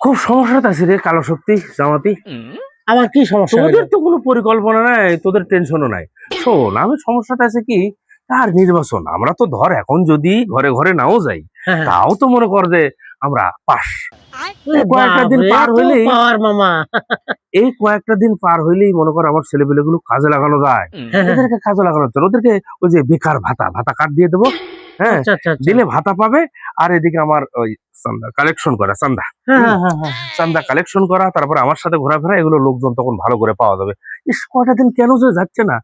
খুব সমস্যাতে আছি রে কালো শক্তি জামাতি। আমার কি সমস্যা? তোদের তো কোনো পরিকল্পনা নাই তোদের টেনশনও নাই। শোন আমি সমস্যাটা আছে কি তার নির্বাচন আমরা তো ধর এখন যদি ঘরে ঘরে নাও যাই হ্যাঁ, হ্যাঁ। তাও তো মনে কর যে আমরা পাস। কয়েকটা দিন পার হইলেই মামা। এই কয়েকটা দিন পার হইলেই মনে কর আমার ছেলেপেলে গুলো কাজে লাগানো যায়। হ্যাঁ। ওদেরকে কাজে লাগানো ওদেরকে ওই যে বেকার ভাতা ভাতা কাট দিয়ে দেবো। হ্যাঁ আচ্ছা আচ্ছা আচ্ছা। দিলে ভাতা পাবে আর এদিকে আমার ওই চান্দা কালেকশন করা চান্দা। চান্দা কালেকশন করা তারপরে আমার সাথে ঘোরাফেরা এগুলো লোকজন তখন ভালো করে পাওয়া যাবে ইস কটা দিন কেন যে যাচ্ছে না।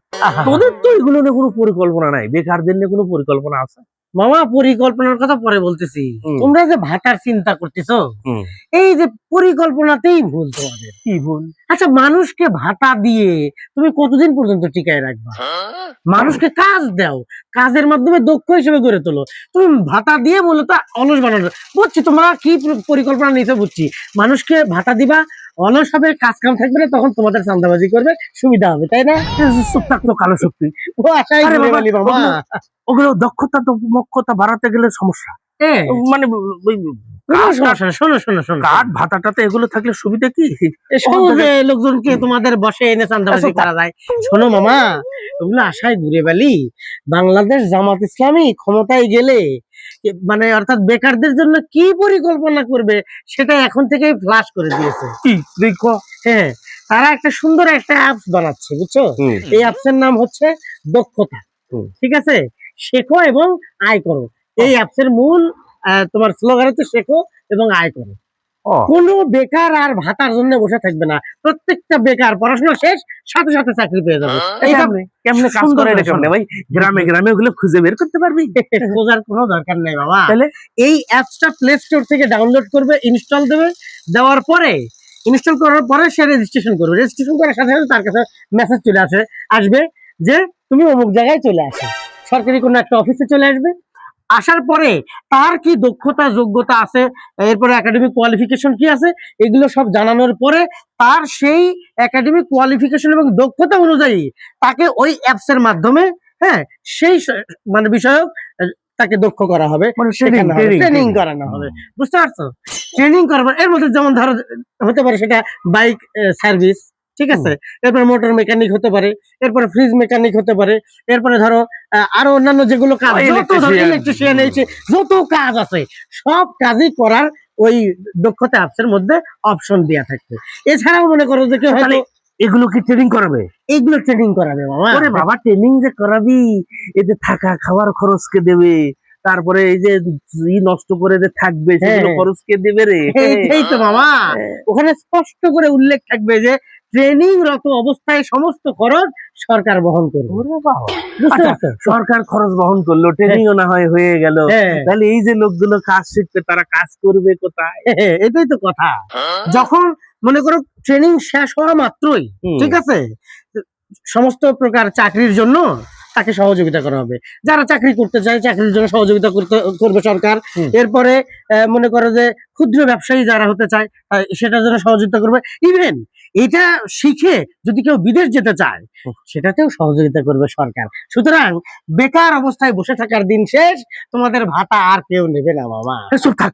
তোদের তো এগুলো নিয়ে কোনো পরিকল্পনা নাই বেকার দিন নিয়ে কোনো পরিকল্পনা আছে মামা পরিকল্পনার কথা পরে বলতেছি। তোমরা যে ভাতার চিন্তা করতেছো এই যে পরিকল্পনাতেই ভুল তোমাদের। কি ভুল? আচ্ছা মানুষকে ভাতা দিয়ে তুমি কতদিন পর্যন্ত টিকায় রাখবা? মানুষকে কাজ দাও কাজের মাধ্যমে দক্ষ হিসেবে গড়ে তোলো। তুমি ভাতা দিয়ে মূলত অলস বানানো। বুঝছি তোমরা কি পরিকল্পনা নিতে বুঝছি। মানুষকে ভাতা দিবা অলস হবে কাজ কাম থাকবে না তখন তোমাদের চান্দাবাজি করবে সুবিধা হবে তাই না? চুপ কালো শক্তি। ও আশাই ওগুলো দক্ষতা দক্ষতা বাড়াতে গেলে সমস্যা। হ্যাঁ, মানে কাঠ ভাতাটাতে এগুলো থাকলে সুবিধা কি? সহজে লোকজনকে তোমাদের বসে এনে চান্দাবাজি আচ্ছা, করা যায়? শোনো মামা আশায় ঘুরে বেলি। বাংলাদেশ জামাত ইসলামী ক্ষমতায় গেলে মানে অর্থাৎ বেকারদের জন্য কি পরিকল্পনা করবে সেটা এখন থেকেই ফ্লাশ করে দিয়েছে। হ্যাঁ তারা একটা সুন্দর একটা অ্যাপস বানাচ্ছে বুঝছ? এই অ্যাপস এর নাম হচ্ছে দক্ষতা। ঠিক আছে? শেখো এবং আয় করো। এই অ্যাপস এর মূল তোমার স্লোগান হচ্ছে শেখো এবং আয় করো। কোনো বেকার আর ভাতার জন্য বসে থাকবে না। প্রত্যেকটা বেকার পড়াশোনা শেষ সাথে সাথে চাকরি পেয়ে যাবে। কেমনে কেমনে কাজ করে এটা কেমনে? ভাই গ্রামে গ্রামে ওগুলো খুঁজে বের করতে পারবি? খোঁজার কোনো দরকার নেই বাবা। তাহলে? এই অ্যাপসটা প্লে স্টোর থেকে ডাউনলোড করবে ইনস্টল দেবে দেওয়ার পরে ইনস্টল করার পরে সে রেজিস্ট্রেশন করবে। রেজিস্ট্রেশন করার সাথে সাথে তার কাছে মেসেজ চলে আসে আসবে যে তুমি অমুক জায়গায় চলে আসো। সরকারি কোনো একটা অফিসে চলে আসবে আসার পরে তার কি দক্ষতা যোগ্যতা আছে? এরপরে একাডেমিক কোয়ালিফিকেশন কি আছে? এগুলো সব জানানোর পরে তার সেই একাডেমিক কোয়ালিফিকেশন এবং দক্ষতা অনুযায়ী তাকে ওই অ্যাপস এর মাধ্যমে হ্যাঁ সেই মানে বিষয়ক তাকে দক্ষ করা হবে। মানে ট্রেনিং ট্রেনিং করানো হবে। বুঝতে পারছ? ট্রেনিং করবার এর মধ্যে যেমন ধরো হতে পারে সেটা বাইক সার্ভিস ঠিক আছে? এরপরে মোটর মেকানিক হতে পারে এরপরে ফ্রিজ মেকানিক হতে পারে এরপরে ধরো আরও অন্যান্য যেগুলো কাজ যত। ইলেকট্রিশিয়ান এসে যত কাজ আছে সব কাজই করার ওই দক্ষতা অ্যাপস এর মধ্যে অপশন দেওয়া থাকবে। এছাড়াও মনে করো যে কেউ হয়তো এগুলো কি ট্রেনিং করাবে? এইগুলো ট্রেনিং করাবে বাবা ওরে বাবা ট্রেনিং যে করাবি এতে থাকা খাওয়ার খরচ কে দেবে তারপরে এই যে ই নষ্ট করে যে থাকবে সেগুলো হ্যাঁ। খরচ কে দেবে রে। এই তো মামা। হ্যাঁ। ওখানে স্পষ্ট করে উল্লেখ থাকবে যে ট্রেনিং রত অবস্থায় সমস্ত খরচ সরকার বহন করবে। আচ্ছা? সরকার খরচ বহন করল ট্রেনিংও না হয় হয়ে গেল। হ্যাঁ, তাহলে এই যে লোকগুলো কাজ শিখবে তারা কাজ করবে কোথায়? হ্যাঁ, এটাই তো কথা। যখন মনে করো ট্রেনিং শেষ হওয়া মাত্রই ঠিক আছে? সমস্ত প্রকার চাকরির জন্য তাকে সহযোগিতা করা হবে। যারা চাকরি করতে চায় চাকরির জন্য সহযোগিতা করতে করবে সরকার। এরপরে মনে করো যে ক্ষুদ্র ব্যবসায়ী যারা হতে চায় সেটার জন্য সহযোগিতা করবে। ইভেন এটা শিখে যদি কেউ বিদেশ যেতে চায় সেটাতেও সহযোগিতা করবে সরকার। সুতরাং বেকার অবস্থায় বসে থাকার দিন শেষ তোমাদের ভাতা আর কেউ নেবে না বাবা। চুপ থাক।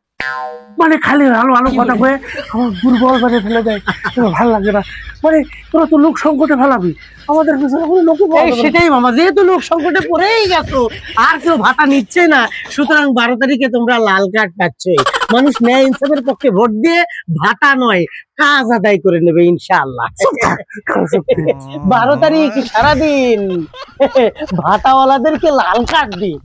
মানে খালি ভালো ভালো কথা কয়ে আমার দুর্বল বাজে ফেলে দেয়। আমার ভালো লাগে না। মানে তোরা তো লোক সংকটে ফেলাবি। আমাদের পিছনে কোনো। সেটাই মামা যেহেতু লোক সংকটে পড়েই গেছো আর কেউ ভাতা নিচ্ছে না। সুতরাং বারো তারিখে তোমরা লাল কার্ড পাচ্ছই। মানুষ ন্যায় ইনসাফের পক্ষে ভোট দিয়ে ভাটা নয় কাজ আদায় করে নেবে ইনশাআল্লাহ। বারো তারিখ সারাদিন। ভাটাওয়ালাদেরকে লাল কার্ড দিই